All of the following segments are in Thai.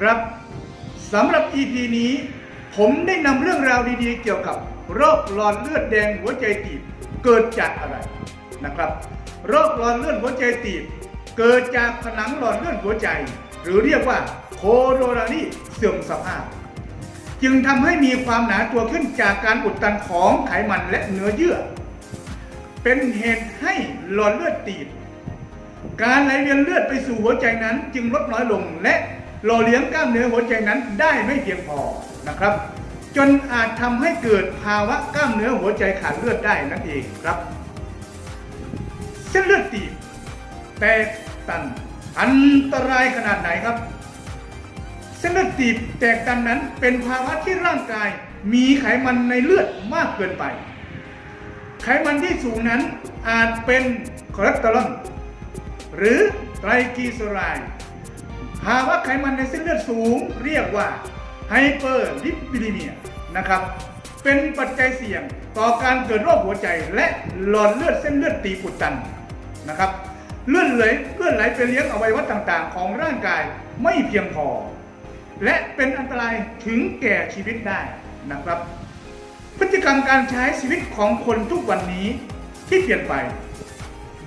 ครับสำหรับ EP นี้ ผมได้นำเรื่องราวดีๆ เกี่ยวกับโรคหลอดเลือดแดงหัวใจตีบเกิดจากอะไรนะครับ โรคหลอดเลือดหัวใจตีบ เกิดจากผนังหลอดเลือดหัวใจ หรือเรียกว่าโคโรนารีเสื่อมสภาพ จึงทำให้มีความหนาตัวขึ้นจากการอุดตันของไขมันและเนื้อเยื่อ เป็นเหตุให้หลอดเลือดตีบ การไหลเวียนเลือดไปสู่หัวใจนั้นจึงลดน้อยลงและ หล่อเลี้ยงกล้ามเนื้อหัวใจนั้นได้ไม่เพียงพอนะครับ จนอาจทำให้เกิดภาวะกล้ามเนื้อหัวใจขาดเลือดได้นั่นเองครับ เส้นเลือดตีบแตกตัน อันตรายขนาดไหนครับ เส้นเลือดตีบแตกตันนั้นเป็นภาวะที่ร่างกายมีไขมันในเลือดมากเกินไป ไขมันที่สูงนั้นอาจเป็นคอเลสเตอรอลหรือไตรกลีเซอไรด์ ภาวะไขมันในเส้นเลือดสูงเรียกว่าไฮเปอร์ลิปิดีเมียนะครับ เป็นปัจจัยเสี่ยงต่อการเกิดโรคหัวใจ และหลอดเลือดเส้นเลือดตีบอุดตันนะครับเลือดไหลเลือดไหลไปเลี้ยงอวัยวะต่างๆ ของร่างกายไม่เพียงพอ และเป็นอันตรายถึงแก่ชีวิตได้นะครับ พฤติกรรมการใช้ชีวิตของคนทุกวันนี้ที่เปลี่ยนไป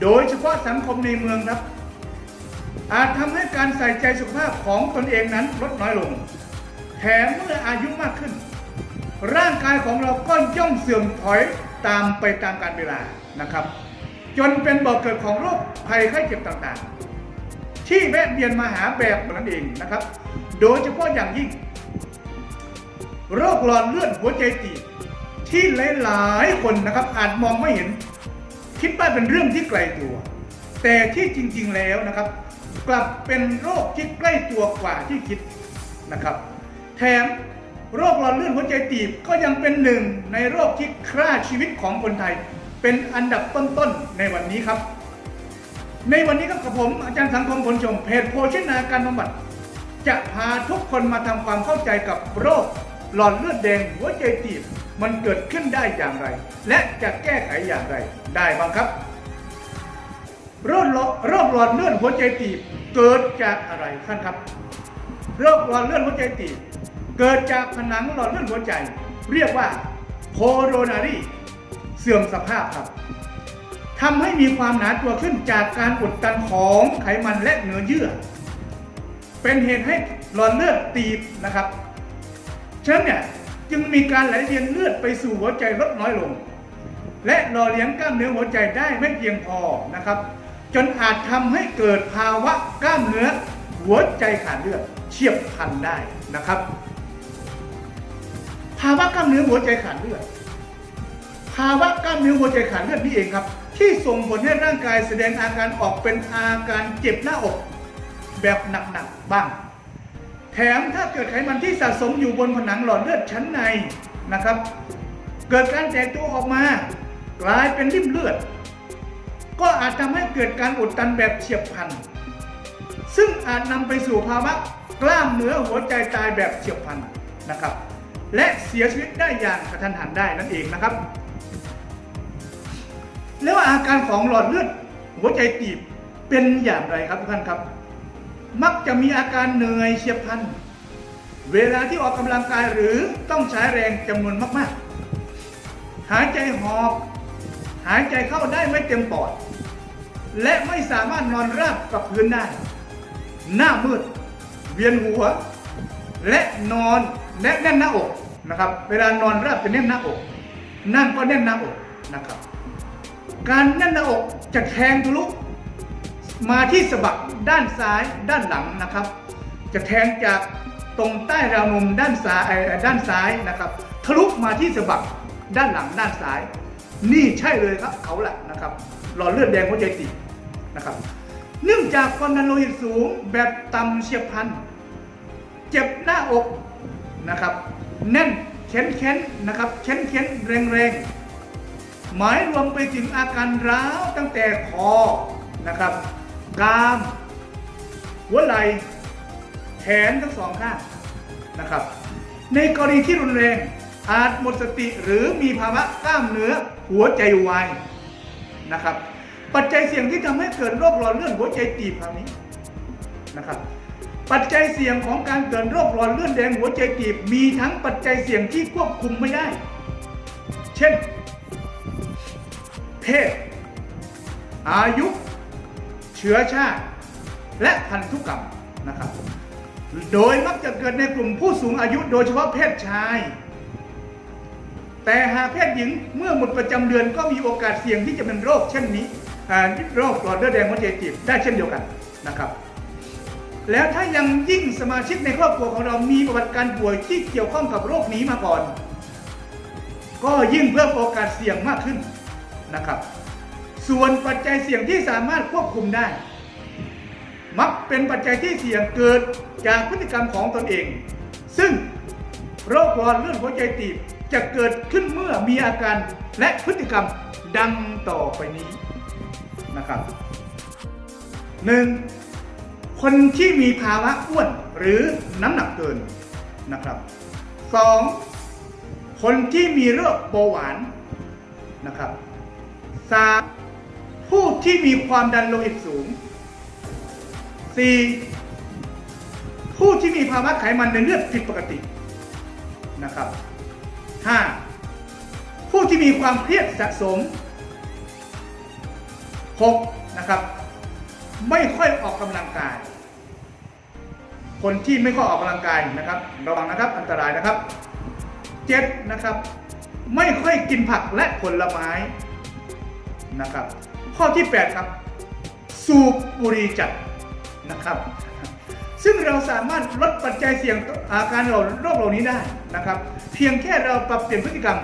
โดยเฉพาะสังคมในเมืองครับ อาจทำให้การใส่ใจสุขภาพของตนเองนั้นลดน้อยลง แถมเมื่ออายุมากขึ้น ร่างกายของเราก็ย่อมเสื่อมถอยตามไปตามกาลเวลานะครับ จนเป็นบ่อกเกิดของโรคภัยไข้เจ็บต่างๆ ที่แวะเวียนมาหาแบบนั้นเองนะครับ โดยเฉพาะอย่างยิ่ง โรคหลอดเลือดหัวใจตีบที่หลายๆคนนะครับอาจมองไม่เห็น คิดว่าเป็นเรื่องที่ไกลตัว แต่ที่จริงๆแล้วนะครับ กลับเป็นโรคที่ใกล้ตัวกว่าที่คิดนะครับ แถมโรคหลอดเลือดหัวใจตีบก็ยังเป็นหนึ่งในโรคที่ฆ่าชีวิตของคนไทย เป็นอันดับต้นๆในวันนี้ครับ ในวันนี้ครับกับผมอาจารย์สังคมผลชมเพจโภชนาการบำบัดจะพาทุกคนมาทำความเข้าใจกับโรคหลอดเลือดแดงหัวใจตีบมันเกิดขึ้นได้อย่างไร และจะแก้ไขอย่างไรได้บ้างครับ โรคหลอดโรคหลอดเลือดหัวใจตีบเกิดจากอะไรท่านครับ โรคหลอดเลือดหัวใจตีบเกิดจากผนังหลอดเลือดหัวใจ เรียกว่าโคโรนารีเสื่อมสภาพครับทำให้มีความหนาตัวขึ้นจากการอุดตันของไขมันและเนื้อเยื่อ เป็นเหตุให้หลอดเลือดตีบนะครับฉะนั้นเนี่ยจึงมีการไหลเวียนเลือดไปสู่หัวใจลดน้อยลง และหล่อเลี้ยงกล้ามเนื้อหัวใจได้ไม่เพียงพอนะครับ จนอาจทำให้เกิดภาวะกล้ามเนื้อหัวใจขาดเลือดเฉียบพลันได้นะครับ ภาวะกล้ามเนื้อหัวใจขาดเลือดภาวะกล้ามเนื้อหัวใจขาดเลือดนี่เองครับ ที่ส่งผลให้ร่างกายแสดงอาการออกเป็นอาการเจ็บหน้าอกแบบหนักๆบ้าง แถมถ้าเกิดไขมันที่สะสมอยู่บนผนังหลอดเลือดชั้นในนะครับ เกิดการแตกตัวออกมา กลายเป็นริ่มเลือด ก็อาจทำให้เกิดการอุดตันแบบเฉียบพลัน ซึ่งอาจนำไปสู่ภาวะกล้ามเนื้อหัวใจตายแบบเฉียบพลันนะครับ และเสียชีวิตได้อย่างกระทันหันได้นั่นเองนะครับ แล้วอาการของหลอดเลือดหัวใจตีบเป็นอย่างไรครับทุกท่านครับ มักจะมีอาการเหนื่อยเฉียบพลัน เวลาที่ออกกำลังกายหรือต้องใช้แรงจำนวนมากๆ หายใจหอบ หายใจเข้าได้ไม่เต็มปอด และไม่สามารถนอนราบกับพื้นได้ หน้ามืด เวียนหัว และนอนแน่นแน่นหน้าอกนะครับ เวลานอนราบจะแน่นหน้าอก นั่งก็แน่นหน้าอกนะครับ การแน่นหน้าอกจะแทงทะลุมาที่สะบักด้านซ้ายด้านหลังนะครับ จะแทงจากตรงใต้ราวนมด้านซ้ายด้านซ้ายนะครับทะลุมาที่สะบักด้านหลังด้านซ้าย นี่ใช่เลยครับเขาแหละนะครับ หลอดเลือดแดงหัวใจตีบนะครับ เนื่องจากความดันโลหิตสูงแบบต่ำเฉียบพลัน เจ็บหน้าอกนะครับ แน่นเข็นเข็นๆนะครับเข็นเข็นๆแรงแรงๆหมายรวมไปถึงอาการร้าวตั้งแต่คอนะครับกราม หัวไหล่แขนทั้งสองข้างนะครับ ในกรณีที่รุนแรงอาจหมดสติหรือมีภาวะกล้ามเนื้อหัวใจวาย นะครับ ปัจจัยเสี่ยงที่ทำให้เกิดโรคหลอดเลือดหัวใจตีบคราวนี้นะครับ ปัจจัยเสี่ยงของการเกิดโรคหลอดเลือดแดงหัวใจตีบ มีทั้งปัจจัยเสี่ยงที่ควบคุมไม่ได้ เช่น เพศ อายุ เชื้อชาติ และพันธุกรรมนะครับ โดยมักจะเกิดในกลุ่มผู้สูงอายุโดยเฉพาะเพศชาย แต่หากเพศหญิงเมื่อหมดประจำเดือนก็มีโอกาสเสี่ยงที่จะเป็นโรคเช่นนี้โรคหลอดเลือดแดงหัวใจตีบได้เช่นเดียวกันนะครับ แล้วถ้ายังยิ่งสมาชิกในครอบครัวของเรามีประวัติการป่วยที่เกี่ยวข้องกับโรคนี้มาก่อน ก็ยิ่งเพิ่มโอกาสเสี่ยงมากขึ้นนะครับ ส่วนปัจจัยเสี่ยงที่สามารถควบคุมได้ มักเป็นปัจจัยที่เสี่ยงเกิดจากพฤติกรรมของตนเอง ซึ่งโรคหลอดเลือดหัวใจตีบ จะเกิดขึ้นเมื่อมีอาการและพฤติกรรมดังต่อไปนี้นะครับ 1. คนที่มีภาวะอ้วนหรือน้ำหนักเกินนะครับ 2. คนที่มีโรคเบาหวานนะครับ 3. ผู้ที่มีความดันโลหิตสูง 4. ผู้ที่มีภาวะไขมันในเลือดผิดปกตินะครับ 5. ผู้ที่มีความเครียดสะสม 6. นะครับ ไม่ค่อยออกกำลังกาย คนที่ไม่ค่อยออกกำลังกายนะครับ ระวังนะครับอันตรายนะครับ 7. นะครับ ไม่ค่อยกินผักและผลไม้นะครับ ข้อที่ 8 ครับ สูบบุหรี่จัดนะครับ ซึ่งเราสามารถลดปัจจัยเสี่ยงอาการโรคเหล่านี้ได้นะครับ เพียงแค่เราปรับเปลี่ยนพฤติกรรม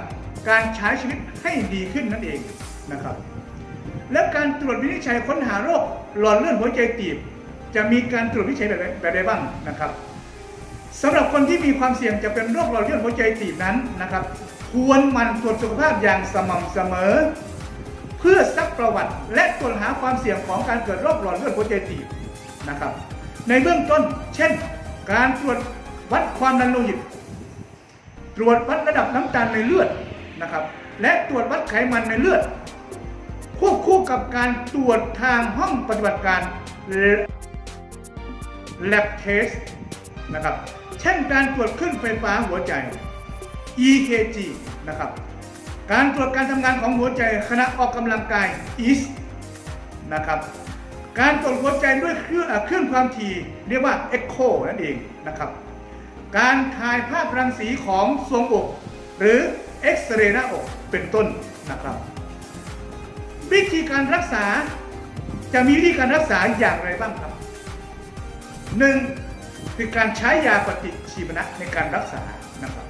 การใช้ชีวิตให้ดีขึ้นนั่นเองนะครับ และการตรวจวินิจฉัยค้นหาโรคหลอดเลือดหัวใจตีบ จะมีการตรวจวินิจฉัยแบบใดแบบใดบ้างนะครับสำหรับคนที่มีความเสี่ยงจะเป็นโรคหลอดเลือดหัวใจตีบนั้นนะครับ ควรมันตรวจสุขภาพอย่างสม่ำเสมอ เพื่อซักประวัติและตรวจหาความเสี่ยงของการเกิดโรคหลอดเลือดหัวใจตีบนะครับ ในเบื้องต้น เช่น การตรวจวัดความดันโลหิต ตรวจวัดระดับน้ำตาลในเลือดนะครับ และตรวจวัดไขมันในเลือด ควบคู่กับการตรวจทางห้องปฏิบัติการ lab test นะครับ เช่นการตรวจคลื่นไฟฟ้าหัวใจ EKG นะครับ การตรวจการทำงานของหัวใจขณะออกกำลังกาย EAST นะครับ การตรวจหัวใจด้วยเครื่องเครื่องความถี่เรียกว่า Echo นั่นเองนะครับ การถ่ายภาพรังสีของทรวงอกหรือเอ็กซเรย์หน้าอกเป็นต้นนะครับ วิธีการรักษาจะมีวิธีการรักษาอย่างไรบ้างครับหนึ่งคือการใช้ยาปฏิชีวนะในการรักษานะครับ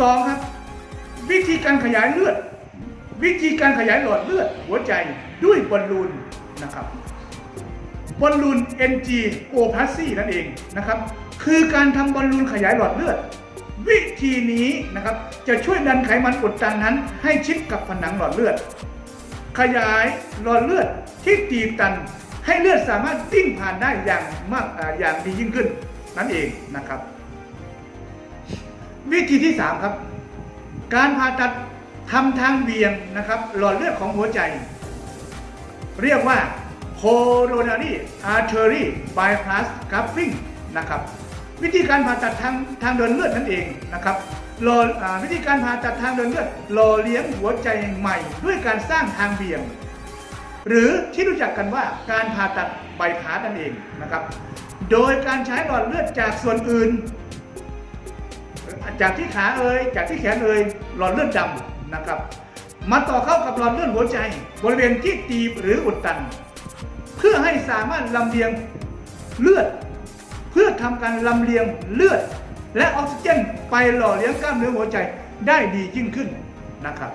สองครับ วิธีการขยายเลือด วิธีการขยายหลอดเลือดหัวใจด้วยบอลลูน นะครับบอลลูน NG o p a s y นั่นเองนะครับ คือการทำบอลลูนขยายหลอดเลือด วิธีนี้นะครับจะช่วยดันไขมันอุดตันนั้น ให้ชิดกับผนังหลอดเลือด ขยายหลอดเลือดที่ตีบตัน ให้เลือดสามารถวิ่งผ่านได้อย่างมากอย่างดียิ่งขึ้นนั่นเองนะครับ วิธีที่ 3 ครับ การผ่าตัดทำทางเบี่ยงนะครับ หลอดเลือดของหัวใจ เรียกว่า coronary artery bypass grafting นะครับวิธีการผ่าตัดทางทางเดินเลือดนั่นเองนะครับหล่อวิธีการผ่าตัดทางเดินเลือดหล่อเลี้ยงหัวใจใหม่ ด้วยการสร้างทางเบี่ยง หรือที่รู้จักกันว่าการผ่าตัดใบพาสนั่นเองนะครับ โดยการใช้หลอดเลือดจากส่วนอื่น จากที่ขาเอ่ยจากที่แขนเอ่ยหลอดเลือดดำนะครับ มาต่อเข้ากับหลอดเลือดหัวใจ บริเวณที่ตีบหรืออุดตัน เพื่อให้สามารถลำเลียงเลือด เพื่อทำการลำเลียงเลือด และออกซิเจนไปหล่อเลี้ยงกล้ามเนื้อหัวใจได้ดียิ่งขึ้นนะครับ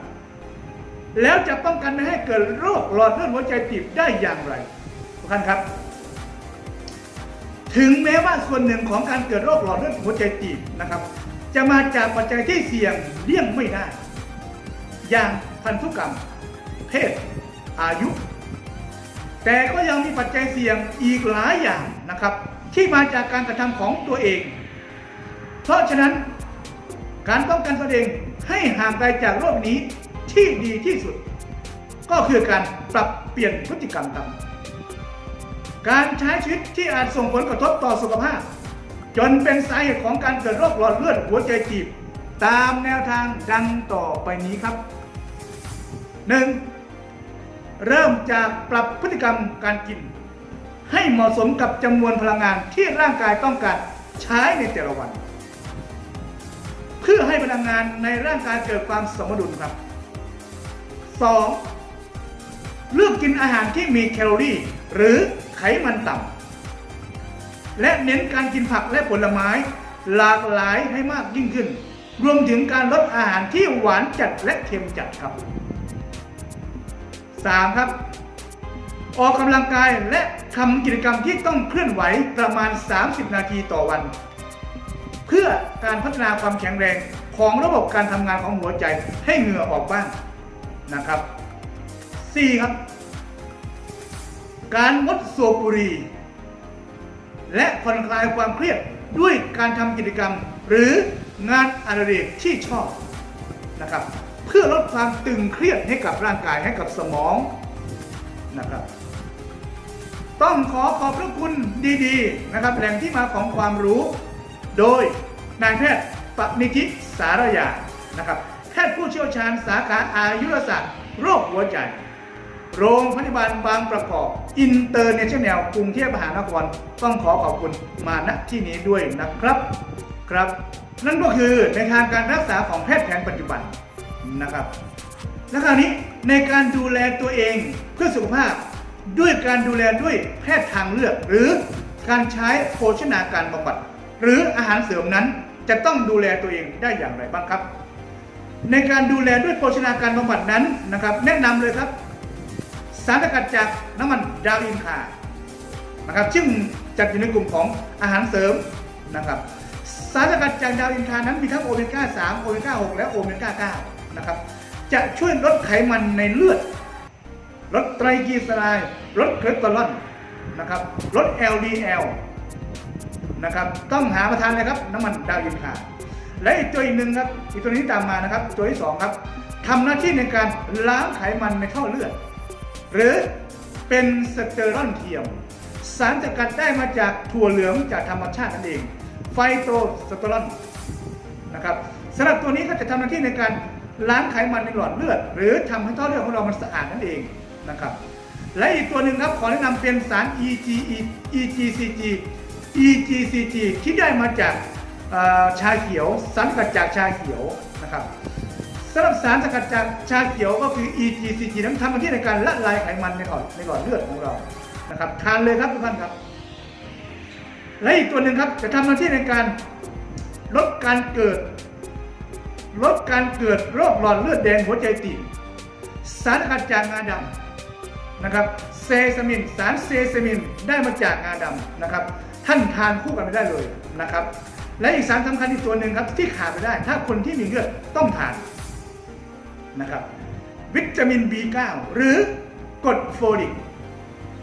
แล้วจะป้องกันไม่ให้เกิดโรคหลอดเลือดหัวใจตีบได้อย่างไรทุกท่านครับ ถึงแม้ว่าส่วนหนึ่งของการเกิดโรคหลอดเลือดหัวใจตีบนะครับ จะมาจากปัจจัยที่เสี่ยงเลี่ยงไม่ได้ อย่าง พันธุกรรม เพศ อายุ แต่ก็ยังมีปัจจัยเสี่ยงอีกหลายอย่างนะครับ ที่มาจากการกระทำของตัวเอง เพราะฉะนั้นการป้องกันตัวเองให้ห่างไกลจากโรคนี้ที่ดีที่สุด ก็คือการปรับเปลี่ยนพฤติกรรมครับการใช้ชีวิตที่อาจส่งผลกระทบต่อสุขภาพ จนเป็นสาเหตุของการเกิดโรคหลอดเลือดหัวใจตีบตามแนวทางดังต่อไปนี้ครับ 1. เริ่มจากปรับพฤติกรรมการกิน ให้เหมาะสมกับจำนวนพลังงานที่ร่างกายต้องการใช้ในแต่ละวัน เพื่อให้พลังงานในร่างกายเกิดความสมดุลครับ 2. เลือกกินอาหารที่มีแคลอรี่ หรือไขมันต่ำและเน้นการกินผักและผลไม้ หลากหลายให้มากยิ่งขึ้น รวมถึงการลดอาหารที่หวานจัดและเค็มจัดครับ 3. ครับ ออกกำลังกายและทำกิจกรรมที่ต้องเคลื่อนไหวประมาณ 30 นาทีต่อวัน เพื่อการพัฒนาความแข็งแรงของระบบการทำงานของหัวใจให้เหงื่อออกบ้างนะครับ 4. ครับ การงดสูบบุหรี่และผ่อนคลายความเครียดด้วยการทำกิจกรรม หรืองานอดิเรกที่ชอบนะครับ เพื่อลดความตึงเครียดให้กับร่างกายให้กับสมองนะครับ ต้องขอขอบพระคุณดีๆนะครับแหล่งที่มาของความรู้ โดยนายแพทย์ปณิธิสารยานะครับแพทย์ผู้เชี่ยวชาญสาขาอายุรศาสตร์โรคหัวใจ โรงพยาบาลบางประกอบอินเตอร์เนชั่นแนลกรุงเทพมหานครต้องขอขอบคุณมาณที่นี้ด้วยนะครับครับ นั่นก็คือในทางการรักษาของแพทย์แผนปัจจุบัน นะครับ และคราวนี้ในการดูแลตัวเองเพื่อสุขภาพ ด้วยการดูแลด้วยแพทย์ทางเลือก หรือการใช้โภชนาการบำบัดหรืออาหารเสริมนั้นจะต้องดูแลตัวเองได้อย่างไรบ้างครับ ในการดูแลด้วยโภชนาการบำบัดนั้นนะครับ แนะนำเลยครับ สารสกัดจากน้ำมันดาวอินคานะครับซึ่งจัดอยู่ในกลุ่มของอาหารเสริมนะครับ สารสกัดจากดาวอินคานั้นมีทั้งโอเมก้า3โอเมก้า6และโอเมก้า9 นะครับ จะช่วยลดไขมันในเลือด ลดไตรกลีเซอไรด์ลดคอเลสเตอรอลนะครับ ลด LDL นะครับ ต้องหาประทานเลยครับ น้ำมันดาวอินคาและอีกตัวอีกหนึ่งครับ อีกตัวนี้ตามมานะครับ ตัวที่สองครับทำหน้าที่ในการล้างไขมันในท่อเลือด หรือเป็นสเตอรอนเทียม สารสกัดได้มาจากถั่วเหลืองจากธรรมชาตินั่นเอง ไฟโตสเตอรอนนะครับสำหรับตัวนี้ก็จะทำหน้าที่ในการ ล้างไขมันในหลอดเลือด หรือทำให้ท่อเลือดของเรามันสะอาดนั่นเองนะครับ และอีกตัวหนึ่งครับขอแนะนำเป็นสาร E G E G C G EGCG ที่ได้มาจากชาเขียวสารสกัดจากชาเขียวนะครับสำหรับสารสกัดจากชาเขียวก็คือ EGCG นั้นทำหน้าที่ในการละลายไขมันในหลอดในหลอดเลือดของเรานะครับทานเลยครับทุกท่านครับ และอีกตัวหนึ่งครับจะทำหน้าที่ในการลดการเกิด ลดการเกิดโรคหลอดเลือดแดงหัวใจตีบสารสกัดจากงาดำนะครับเซซามิน สารเซซามินได้มาจากงาดำนะครับ ท่านทานคู่กันไม่ได้เลยนะครับ และอีกสารสำคัญอีกตัวหนึ่งครับที่ขาดไม่ได้ ถ้าคนที่มีเลือดต้องทานนะครับ วิตามิน B9 หรือกรดโฟลิก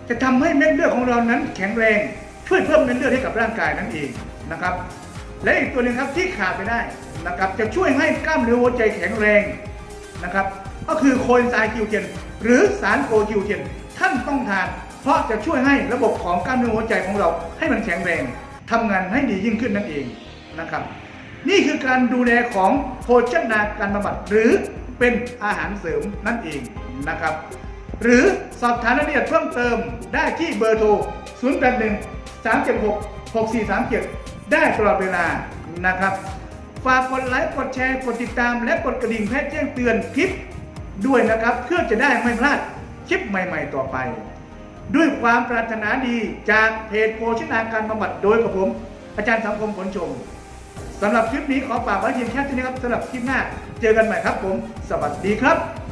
จะทำให้เม็ดเลือดของเรานั้นแข็งแรงช่วยเพิ่มเม็ดเลือดให้กับร่างกายนั่นเองนะครับ และอีกตัวหนึ่งครับที่ขาดไปได้นะครับจะช่วยให้กล้ามเนื้อหัวใจแข็งแรงนะครับก็คือโคเอนไซม์คิวเทนหรือสารโคคิวเทนท่านต้องทาน เพราะจะช่วยให้ระบบของกล้ามเนื้อหัวใจของเราให้มันแข็งแรงทำงานให้ดียิ่งขึ้นนั่นเองนะครับ นี่คือการดูแลของโภชนาการบำบัดหรือเป็นอาหารเสริมนั่นเองนะครับ หรือสอบถามรายละเอียดเพิ่มเติมได้ที่เบอร์โทร 081 376 6437 ได้ตลอดเวลานะครับ ฝากกดไลค์กดแชร์กดติดตาม และกดกระดิ่งเพื่อแจ้งเตือนคลิปด้วยนะครับเพื่อจะได้ไม่พลาดคลิปใหม่ ๆ ต่อไป ด้วยความปรารถนาดีจากเพจโภชนาการบำบัดโดยกับผม อาจารย์สังคมผลชมสำหรับคลิปนี้ขอฝากไว้เพียงแค่นี้ครับสำหรับคลิปหน้า เจอกันใหม่ครับผม สวัสดีครับ